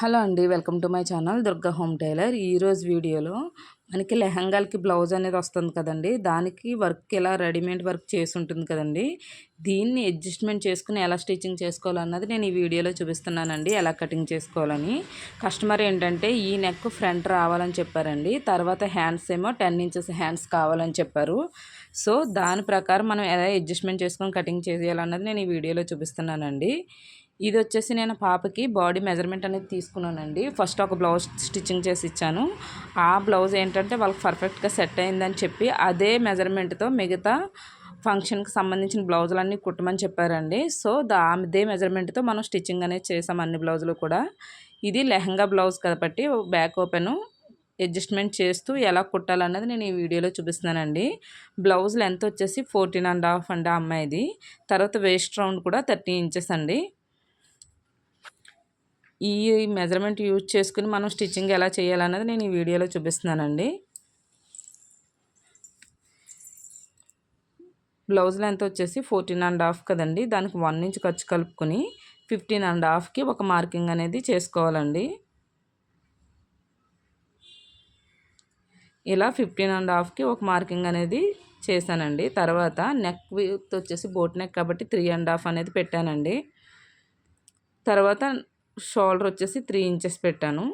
Hello అండి welcome to my channel Durga home tailor. ఈరోజు వీడియోలో మనకి లెహంగాలకి బ్లౌజ్ అనేది వస్తుంది కదండి. దానికి వర్క్ ఎలా రెడీమేడ్ వర్క్ చేసి ఉంటుంది కదండి. దీన్ని అడ్జస్ట్మెంట్ చేసుకుని ఎలా స్టిచ్చింగ్ చేసుకోవాలన్నది నేను ఈ వీడియోలో చూపిస్తున్నానండి ఎలా కటింగ్ చేసుకోవాలని. కస్టమర్ ఏంటంటే ఈ నెక్ ఫ్రంట్ రావాలని చెప్పారండి. తర్వాత హ్యాండ్స్ ఏమో టెన్ ఇంచెస్ హ్యాండ్స్ కావాలని చెప్పారు. సో దాని ప్రకారం మనం ఎలా అడ్జస్ట్మెంట్ చేసుకొని కటింగ్ చేయాలన్నది నేను ఈ వీడియోలో చూపిస్తున్నానండి. ఇది వచ్చేసి నేను పాపకి బాడీ మెజర్మెంట్ అనేది తీసుకున్నానండి. ఫస్ట్ ఒక బ్లౌజ్ స్టిచ్చింగ్ చేసి ఇచ్చాను. ఆ బ్లౌజ్ ఏంటంటే వాళ్ళకి పర్ఫెక్ట్గా సెట్ అయిందని చెప్పి అదే మెజర్మెంట్తో మిగతా ఫంక్షన్కి సంబంధించిన బ్లౌజులన్నీ కుట్టమని చెప్పారండి. సో దా అదే మెజర్మెంట్తో మనం స్టిచ్చింగ్ అనేది చేసాం అన్ని బ్లౌజులు కూడా. ఇది లెహంగా బ్లౌజ్ కాబట్టి బ్యాక్ ఓపెను అడ్జస్ట్మెంట్ చేస్తూ ఎలా కుట్టాలన్నది నేను ఈ వీడియోలో చూపిస్తున్నానండి. బ్లౌజ్ లెంత్ వచ్చేసి ఫోర్టీన్ అండ్ హాఫ్ అండి అమ్మాయిది. తర్వాత వేస్ట్ రౌండ్ కూడా థర్టీ ఇంచెస్ అండి. ఈ మెజర్మెంట్ యూజ్ చేసుకుని మనం స్టిచ్చింగ్ ఎలా చేయాలన్నది నేను ఈ వీడియోలో చూపిస్తున్నానండి. బ్లౌజ్ లెంత్ వచ్చేసి ఫోర్టీన్ అండ్ హాఫ్ కదండి. దానికి వన్ ఇంచ్ ఖర్చు కలుపుకొని ఫిఫ్టీన్ అండ్ హాఫ్కి ఒక మార్కింగ్ అనేది చేసుకోవాలండి. ఇలా ఫిఫ్టీన్ అండ్ హాఫ్కి ఒక మార్కింగ్ అనేది చేశానండి. తర్వాత నెక్ విత్ వచ్చేసి బోట్ నెక్ కాబట్టి త్రీ అండ్ హాఫ్ అనేది పెట్టానండి. తర్వాత షోల్డర్ వచ్చేసి త్రీ ఇంచెస్ పెట్టాను.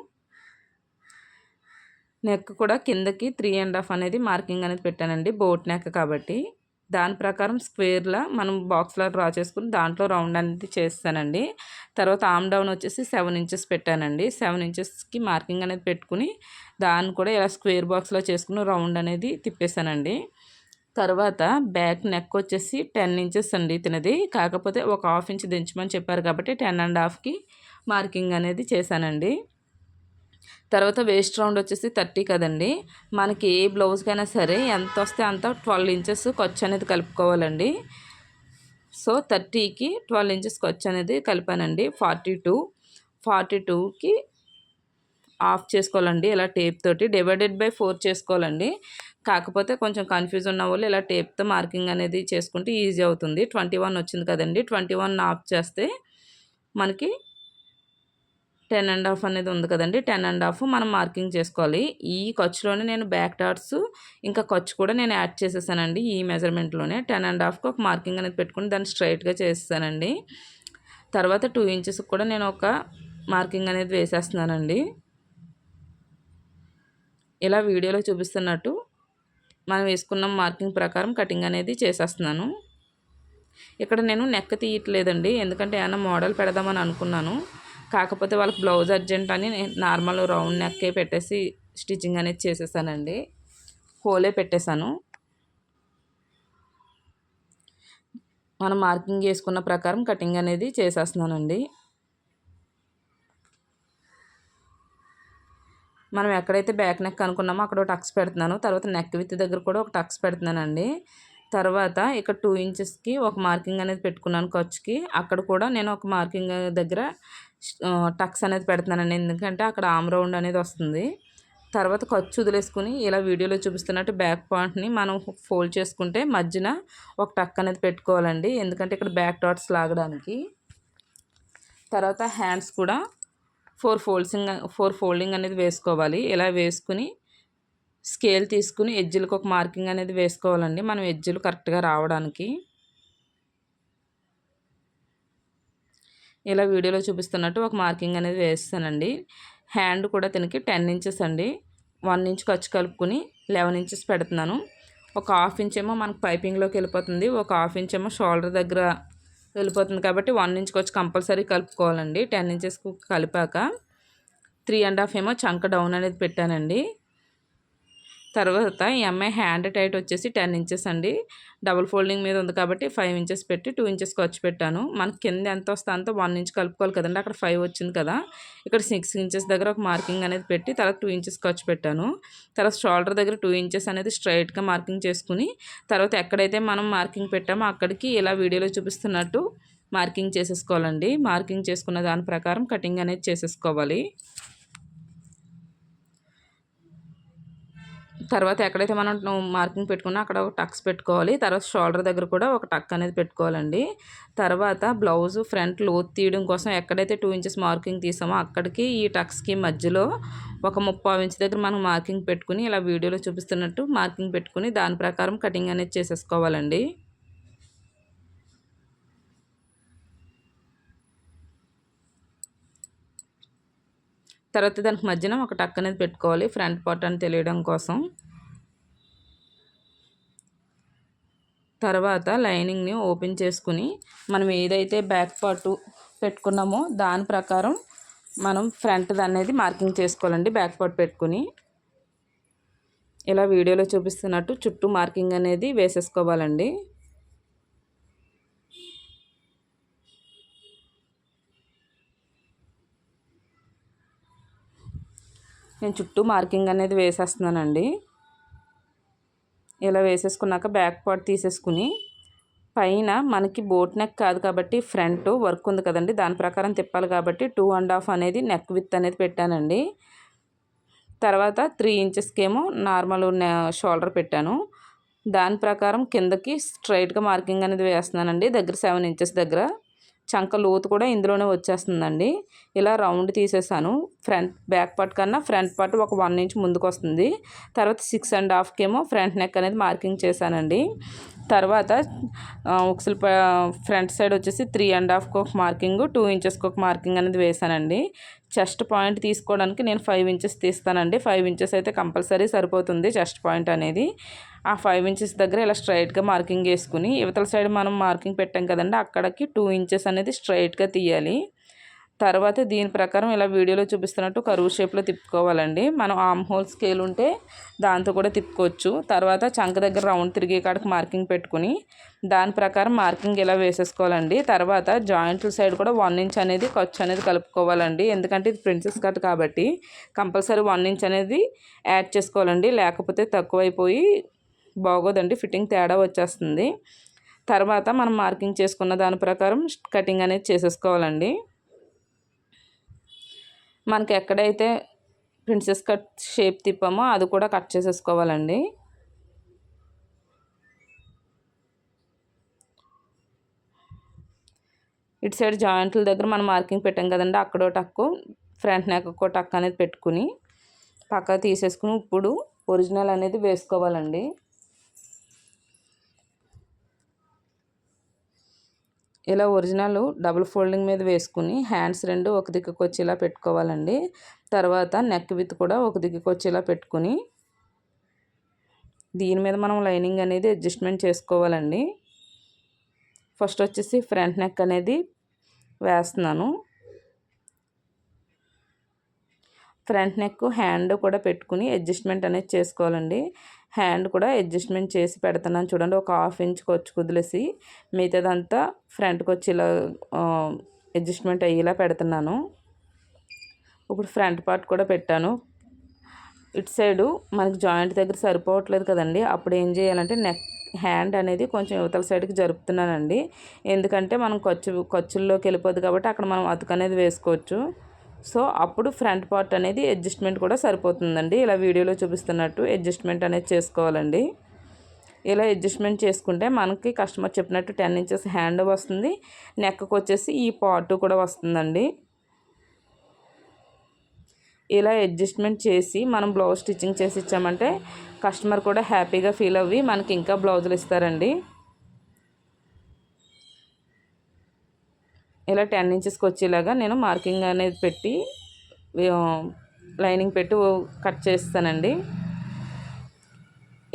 నెక్ కూడా కిందకి త్రీ అండ్ హాఫ్ అనేది మార్కింగ్ అనేది పెట్టానండి బోట్ నెక్ కాబట్టి. దాని ప్రకారం స్క్వేర్లా మనం బాక్స్లో డ్రా చేసుకుని దాంట్లో రౌండ్ అనేది చేస్తానండి. తర్వాత ఆమ్ డౌన్ వచ్చేసి సెవెన్ ఇంచెస్ పెట్టానండి. సెవెన్ ఇంచెస్కి మార్కింగ్ అనేది పెట్టుకుని దాన్ని కూడా ఇలా స్క్వేర్ బాక్స్లో చేసుకుని రౌండ్ అనేది తిప్పేశానండి తర్వాత బ్యాక్ నెక్ వచ్చేసి టెన్ ఇంచెస్ అండి తినది. కాకపోతే ఒక హాఫ్ ఇంచ్ దించమని చెప్పారు కాబట్టి టెన్ అండ్ హాఫ్కి మార్కింగ్ అనేది చేశానండి. తర్వాత వేస్ట్ రౌండ్ వచ్చేసి థర్టీ కదండి. మనకి ఏ బ్లౌజ్కైనా సరే ఎంత వస్తే అంత ట్వెల్వ్ ఇంచెస్ ఖర్చు అనేది కలుపుకోవాలండి. సో థర్టీకి ట్వెల్వ్ ఇంచెస్ ఖర్చు అనేది కలిపానండి. ఫార్టీ టూ ఫార్టీ టూకి ఆఫ్ చేసుకోవాలండి. ఇలా టేప్ తోటి డివైడెడ్ బై ఫోర్ చేసుకోవాలండి. కాకపోతే కొంచెం కన్ఫ్యూజ్ ఉన్న వాళ్ళు ఇలా టేప్తో మార్కింగ్ అనేది చేసుకుంటే ఈజీ అవుతుంది. ట్వంటీ వన్ వచ్చింది కదండి. ట్వంటీ వన్ ఆఫ్ చేస్తే మనకి టెన్ అండ్ హాఫ్ అనేది ఉంది కదండి. టెన్ అండ్ హాఫ్ మనం మార్కింగ్ చేసుకోవాలి. ఈ ఖర్చులోనే నేను బ్యాక్ డాట్స్ ఇంకా ఖర్చు కూడా నేను యాడ్ చేసేసానండి ఈ మెజర్మెంట్లోనే. టెన్ అండ్ హాఫ్కి ఒక మార్కింగ్ అనేది పెట్టుకుని దాన్ని స్ట్రైట్గా చేసేసానండి. తర్వాత టూ ఇంచెస్కి కూడా నేను ఒక మార్కింగ్ అనేది వేసేస్తున్నానండి. ఇలా వీడియోలో చూపిస్తున్నట్టు మనం వేసుకున్న మార్కింగ్ ప్రకారం కటింగ్ అనేది చేసేస్తున్నాను. ఇక్కడ నేను నెక్ తీయట్లేదండి. ఎందుకంటే ఏమైనా మోడల్ పెడదామని అనుకున్నాను. కాకపోతే వాళ్ళకి బ్లౌజ్ అర్జెంట్ అని నార్మల్ రౌండ్ నెక్కే పెట్టేసి స్టిచ్చింగ్ అనేది చేసేసానండి. హోలే పెట్టేశాను. మనం మార్కింగ్ చేసుకున్న ప్రకారం కటింగ్ అనేది చేసేస్తున్నానండి. మనం ఎక్కడైతే బ్యాక్ నెక్ అనుకున్నామో అక్కడ ఒక టక్స్ పెడుతున్నాను. తర్వాత నెక్ విత్ దగ్గర కూడా ఒక టక్స్ పెడుతున్నానండి. తర్వాత ఇక్కడ టూ ఇంచెస్కి ఒక మార్కింగ్ అనేది పెట్టుకున్నాను ఖర్చుకి. అక్కడ కూడా నేను ఒక మార్కింగ్ దగ్గర టక్స్ అనేది పెడుతున్నానండి. ఎందుకంటే అక్కడ ఆమ్ రౌండ్ అనేది వస్తుంది. తర్వాత ఖర్చు వదిలేసుకుని ఇలా వీడియోలో చూపిస్తున్నట్టు బ్యాక్ పాయింట్ని మనం ఫోల్డ్ చేసుకుంటే మధ్యన ఒక టక్ అనేది పెట్టుకోవాలండి. ఎందుకంటే ఇక్కడ బ్యాక్ డాట్స్ లాగడానికి. తర్వాత హ్యాండ్స్ కూడా ఫోర్ ఫోల్డింగ్ ఫోర్ ఫోల్డింగ్ అనేది వేసుకోవాలి. ఇలా వేసుకుని స్కేల్ తీసుకుని ఎడ్జులకు ఒక మార్కింగ్ అనేది వేసుకోవాలండి. మనం ఎడ్జులు కరెక్ట్గా రావడానికి. ఇలా వీడియోలో చూపిస్తున్నట్టు ఒక మార్కింగ్ అనేది వేస్తానండి. హ్యాండ్ కూడా దీనికి టెన్ ఇంచెస్ అండి. వన్ ఇంచ్ ఖర్చు కలుపుకొని లెవెన్ ఇంచెస్ పెడుతున్నాను. ఒక హాఫ్ ఇంచ్ ఏమో మనకు పైపింగ్లోకి వెళ్ళిపోతుంది. ఒక హాఫ్ ఇంచ్ ఏమో షోల్డర్ దగ్గర వెళ్ళిపోతుంది కాబట్టి వన్ ఇంచ్కి వచ్చి కంపల్సరీ కలుపుకోవాలండి. టెన్ ఇంచెస్కి కలిపాక త్రీ అండ్ హాఫ్ ఏమో చంక డౌన్ అనేది పెట్టానండి. తర్వాత ఈ అమ్మాయి హ్యాండ్ టైట్ వచ్చేసి టెన్ ఇంచెస్ అండి. డబుల్ ఫోల్డింగ్ మీద ఉంది కాబట్టి ఫైవ్ ఇంచెస్ పెట్టి టూ ఇంచెస్ ఖర్చు పెట్టాను. మనకి కింద ఎంత వస్తే అంత వన్ ఇంచ్ కలుపుకోవాలి కదండి. అక్కడ ఫైవ్ వచ్చింది కదా. ఇక్కడ సిక్స్ ఇంచెస్ దగ్గర ఒక మార్కింగ్ అనేది పెట్టి తర్వాత టూ ఇంచెస్ ఖర్చు పెట్టాను. తర్వాత షోల్డర్ దగ్గర టూ ఇంచెస్ అనేది స్ట్రైట్గా మార్కింగ్ చేసుకుని తర్వాత ఎక్కడైతే మనం మార్కింగ్ పెట్టామో అక్కడికి ఇలా వీడియోలో చూపిస్తున్నట్టు మార్కింగ్ చేసేసుకోవాలండి. మార్కింగ్ చేసుకున్న దాని ప్రకారం కటింగ్ అనేది చేసేసుకోవాలి. తర్వాత ఎక్కడైతే మనం మార్కింగ్ పెట్టుకున్నా అక్కడ ఒక టక్స్ పెట్టుకోవాలి. తర్వాత షోల్డర్ దగ్గర కూడా ఒక టక్ అనేది పెట్టుకోవాలండి. తర్వాత బ్లౌజ్ ఫ్రంట్ లోత్ తీయడం కోసం ఎక్కడైతే టూ ఇంచెస్ మార్కింగ్ తీసామో అక్కడికి ఈ టక్స్కి మధ్యలో ఒక ముప్పై ఇంచ్ దగ్గర మనం మార్కింగ్ పెట్టుకుని ఇలా వీడియోలో చూపిస్తున్నట్టు మార్కింగ్ పెట్టుకుని దాని ప్రకారం కటింగ్ అనేది చేసేసుకోవాలండి. తర్వాత దానికి మధ్యన ఒక టక్ అనేది పెట్టుకోవాలి ఫ్రంట్ పార్ట్ అని తెలియడం కోసం. తర్వాత లైనింగ్ని ఓపెన్ చేసుకుని మనం ఏదైతే బ్యాక్ పార్ట్ పెట్టుకున్నామో దాని ప్రకారం మనం ఫ్రంట్ అనేది మార్కింగ్ చేసుకోవాలండి బ్యాక్ పార్ట్ పెట్టుకుని. ఇలా వీడియోలో చూపిస్తున్నట్టు చుట్టూ మార్కింగ్ అనేది వేసేసుకోవాలండి. నేను చుట్టూ మార్కింగ్ అనేది వేసేస్తున్నానండి. ఇలా వేసేసుకున్నాక బ్యాక్ పార్ట్ తీసేసుకుని పైన మనకి బోట్ నెక్ కాదు కాబట్టి ఫ్రంట్ వర్క్ ఉంది కదండి. దాని ప్రకారం తిప్పాలి కాబట్టి టూ అండ్ హాఫ్ అనేది నెక్ విత్ అనేది పెట్టానండి. తర్వాత త్రీ ఇంచెస్కేమో నార్మల్ షోల్డర్ పెట్టాను. దాని ప్రకారం కిందకి స్ట్రైట్గా మార్కింగ్ అనేది వేస్తున్నానండి. దగ్గర సెవెన్ ఇంచెస్ దగ్గర. చంక లోతు కూడా ఇందులోనే వచ్చేస్తుందండి. ఇలా రౌండ్ తీసేసాను. ఫ్రంట్ బ్యాక్ పార్ట్ కన్నా ఫ్రంట్ పార్ట్ ఒక వన్ ఇంచ్ ముందుకు వస్తుంది తర్వాత సిక్స్ అండ్ హాఫ్కేమో ఫ్రంట్ నెక్ అనేది మార్కింగ్ చేశానండి. తర్వాత ఒకసారి ఫ్రంట్ సైడ్ వచ్చేసి త్రీ అండ్ హాఫ్కి ఒక మార్కింగ్ టూ ఇంచెస్కి ఒక మార్కింగ్ అనేది వేసానండి చెస్ట్ పాయింట్ తీసుకోవడానికి నేను ఫైవ్ ఇంచెస్ తీస్తానండి. ఫైవ్ ఇంచెస్ అయితే కంపల్సరీ సరిపోతుంది చెస్ట్ పాయింట్ అనేది. ఆ ఫైవ్ ఇంచెస్ దగ్గర ఇలా స్ట్రైట్గా మార్కింగ్ వేసుకుని ఇవతల సైడ్ మనం మార్కింగ్ పెట్టాం కదండి అక్కడికి టూ ఇంచెస్ అనేది స్ట్రైట్గా తీయాలి. తర్వాత దీని ప్రకారం ఇలా వీడియోలో చూపిస్తున్నట్టు కరువు షేప్లో తిప్పుకోవాలండి. మనం ఆమ్ హోల్ స్కేల్ ఉంటే దాంతో కూడా తిప్పుకోవచ్చు. తర్వాత చంక దగ్గర రౌండ్ తిరిగే కాడికి మార్కింగ్ పెట్టుకుని దాని ప్రకారం మార్కింగ్ ఇలా వేసేసుకోవాలండి. తర్వాత జాయింట్ల సైడ్ కూడా వన్ ఇంచ్ అనేది ఖర్చు అనేది కలుపుకోవాలండి. ఎందుకంటే ఇది ప్రిన్సెస్ కట్ కాబట్టి కంపల్సరీ వన్ ఇంచ్ అనేది యాడ్ చేసుకోవాలండి. లేకపోతే తక్కువైపోయి బాగోదండి. ఫిట్టింగ్ తేడా వచ్చేస్తుంది. తర్వాత మనం మార్కింగ్ చేసుకున్న దాని ప్రకారం కటింగ్ అనేది చేసేసుకోవాలండి. మనకి ఎక్కడైతే ప్రిన్సెస్ కట్ షేప్ తిప్పామో అది కూడా కట్ చేసేసుకోవాలండి. ఇటు సైడ్ జాయింట్ల దగ్గర మనం మార్కింగ్ పెట్టాం కదండి అక్కడో టక్కు ఫ్రంట్ నెక్ ఒక టక్ అనేది పెట్టుకుని పక్క తీసేసుకుని ఇప్పుడు ఒరిజినల్ అనేది వేసుకోవాలండి. ఇలా ఒరిజినల్ డబుల్ ఫోల్డింగ్ మీద వేసుకుని హ్యాండ్స్ రెండు ఒక దిక్కుకు వచ్చేలా పెట్టుకోవాలండి. తర్వాత నెక్ విత్ కూడా ఒక దిక్కుకు వచ్చేలా పెట్టుకుని దీని మీద మనం లైనింగ్ అనేది అడ్జస్ట్మెంట్ చేసుకోవాలండి. ఫస్ట్ వచ్చేసి ఫ్రంట్ నెక్ అనేది వేస్తున్నాను. ఫ్రంట్ నెక్ హ్యాండ్ కూడా పెట్టుకుని అడ్జస్ట్మెంట్ అనేది చేసుకోవాలండి. హ్యాండ్ కూడా అడ్జస్ట్మెంట్ చేసి పెడుతున్నాను. చూడండి ఒక హాఫ్ ఇంచ్కి వచ్చి కుదిలేసి మిగతాదంతా ఫ్రంట్కి వచ్చి ఇలా అడ్జస్ట్మెంట్ అయ్యేలా పెడుతున్నాను. ఇప్పుడు ఫ్రంట్ పార్ట్ కూడా పెట్టాను. ఇటు సైడు మనకి జాయింట్ దగ్గర సరిపోవట్లేదు కదండి. అప్పుడు ఏం చేయాలంటే నెక్ హ్యాండ్ అనేది కొంచెం యువతల సైడ్కి జరుపుతున్నానండి. ఎందుకంటే మనం ఖర్చు ఖర్చుల్లోకి వెళ్ళిపోద్ది కాబట్టి అక్కడ మనం అతుకు అనేది వేసుకోవచ్చు. సో అప్పుడు ఫ్రంట్ పార్ట్ అనేది అడ్జస్ట్మెంట్ కూడా సరిపోతుందండి. ఇలా వీడియోలో చూపిస్తున్నట్టు అడ్జస్ట్మెంట్ అనేది చేసుకోవాలండి. ఇలా అడ్జస్ట్మెంట్ చేసుకుంటే మనకి కస్టమర్ చెప్పినట్టు టెన్ ఇంచెస్ హ్యాండ్ వస్తుంది. నెక్కి వచ్చేసి ఈ పార్ట్ కూడా వస్తుందండి. ఇలా అడ్జస్ట్మెంట్ చేసి మనం బ్లౌజ్ స్టిచ్చింగ్ చేసి ఇచ్చామంటే కస్టమర్ కూడా హ్యాపీగా ఫీల్ అవ్వి మనకి ఇంకా బ్లౌజులు ఇస్తారండి. ఇలా టెన్ ఇంచెస్కి వచ్చేలాగా నేను మార్కింగ్ అనేది పెట్టి లైనింగ్ పెట్టి కట్ చేస్తానండి.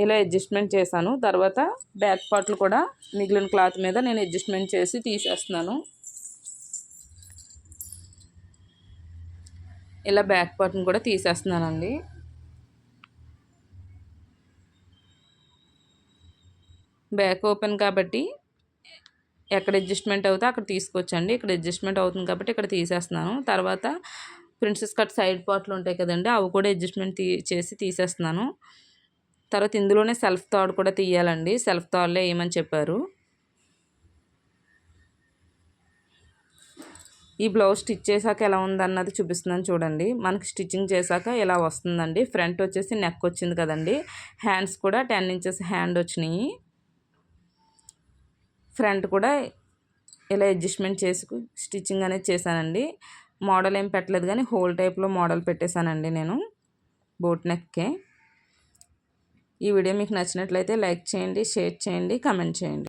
ఇలా అడ్జస్ట్మెంట్ చేశాను. తర్వాత బ్యాక్ పార్ట్లు కూడా మిగిలిన క్లాత్ మీద నేను అడ్జస్ట్మెంట్ చేసి తీసేస్తున్నాను. ఇలా బ్యాక్ పార్ట్ని కూడా తీసేస్తున్నానండి. బ్యాక్ ఓపెన్ కాబట్టి ఎక్కడ అడ్జస్ట్మెంట్ అవుతే అక్కడ తీసుకొచ్చండి. ఇక్కడ అడ్జస్ట్మెంట్ అవుతుంది కాబట్టి ఇక్కడ తీసేస్తున్నాను. తర్వాత ప్రిన్సెస్ కట్ సైడ్ పార్ట్లు ఉంటాయి కదండి అవి కూడా అడ్జస్ట్మెంట్ తీ చేసి తీసేస్తున్నాను. తర్వాత ఇందులోనే సెల్ఫ్ థాడ్ కూడా తీయాలండి. సెల్ఫ్ థాడ్లో వేయమని చెప్పారు? ఈ బ్లౌజ్ స్టిచ్ చేశాక ఎలా ఉందన్నది చూపిస్తున్నాను చూడండి. మనకి స్టిచ్చింగ్ చేశాక ఇలా వస్తుందండి? ఫ్రంట్ వచ్చేసి నెక్ వచ్చింది కదండి. హ్యాండ్స్ కూడా టెన్ ఇంచెస్ హ్యాండ్ వచ్చినాయి. ఫ్రంట్ కూడా ఇలా అడ్జస్ట్మెంట్ చేసి స్టిచ్చింగ్ అనేది చేశానండి. మోడల్ ఏం పెట్టలేదు కానీ హోల్ టైప్లో మోడల్ పెట్టేశానండి నేను బోట్ నెక్కే. ఈ వీడియో మీకు నచ్చినట్లయితే లైక్ చేయండి షేర్ చేయండి కమెంట్ చేయండి.